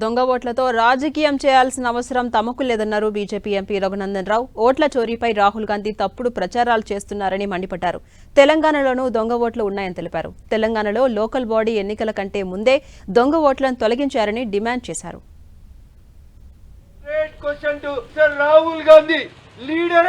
దొంగ ఓట్లతో రాజకీయం చేయాల్సిన అవసరం తమకు లేదన్నారు బీజేపీ ఎంపీ రఘునందన్ రావు. ఓట్ల చోరీపై రాహుల్ గాంధీ తప్పుడు ప్రచారాలు చేస్తున్నారని మండిపడ్డారు. తెలంగాణలోనూ దొంగ ఓట్లు ఉన్నాయని తెలిపారు. తెలంగాణలో లోకల్ బాడీ ఎన్నికల కంటే ముందే దొంగ ఓట్లను తొలగించారని డిమాండ్ చేశారు. Straight question to Sir Rahul Gandhi, leader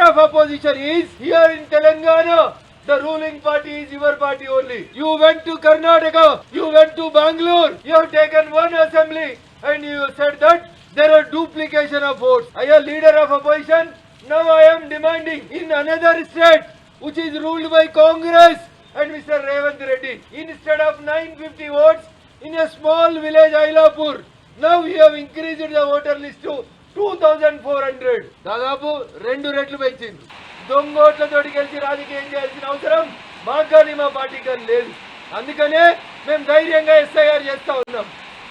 The ruling party is your party only. You went to Karnataka, you went to Bangalore, you have taken one assembly and you said that there are duplication of votes. I am leader of opposition. Now I am demanding in another state which is ruled by Congress and Mr. Revant Reddy. Instead of 950 votes in a small village Ailapur, now we have increased the voter list to 2400 దాదాపు రెండు రెట్లు పెంచింది దొంగ ఓట్లతోటి గెలిచి రాజకీయం చేయాల్సిన అవసరం మాకు కానీ మా పార్టీకి కానీ లేదు. అందుకనే మేము ధైర్యంగా ఎస్ఐఆర్ చేస్తా ఉన్నాం.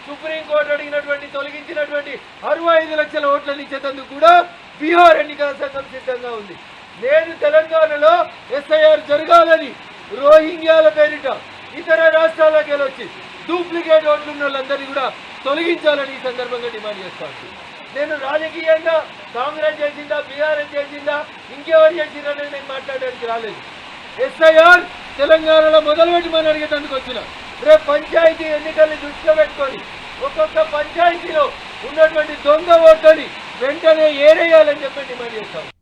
సుప్రీంకోర్టు అడిగినటువంటి తొలగించినటువంటి అరవై ఐదు లక్షల ఓట్లను ఇచ్చేందుకు కూడా బీహార్ ఎన్నికల సంఘం సిద్ధంగా ఉంది. నేను తెలంగాణలో ఎస్ఐఆర్ జరగాలని రోహింగ్యాల పేరిట ఇతర రాష్ట్రాలకు వెళ్ళొచ్చి డూప్లికేట్ ఓట్లు ఉన్న వాళ్ళందరినీ కూడా తొలగించాలని ఈ సందర్భంగా డిమాండ్ చేస్తాను నేను రాజకీయంగా కాంగ్రెస్ చేసిందా బీఆర్ఎస్ చేసిందా ఇంకెవరు చేసిందని నేను మాట్లాడడానికి రాలేదు. ఎస్ఐఆర్ తెలంగాణలో మొదలుపెట్టమని అడిగేటందుకు వచ్చిన. రేపు పంచాయతీ ఎన్నికల్ని దృష్టిలో పెట్టుకొని ఒక్కొక్క పంచాయతీలో ఉన్నటువంటి దొంగ ఓట్లని వెంటనే ఏరేయాలని చెప్పి డిమాండ్ చేస్తాం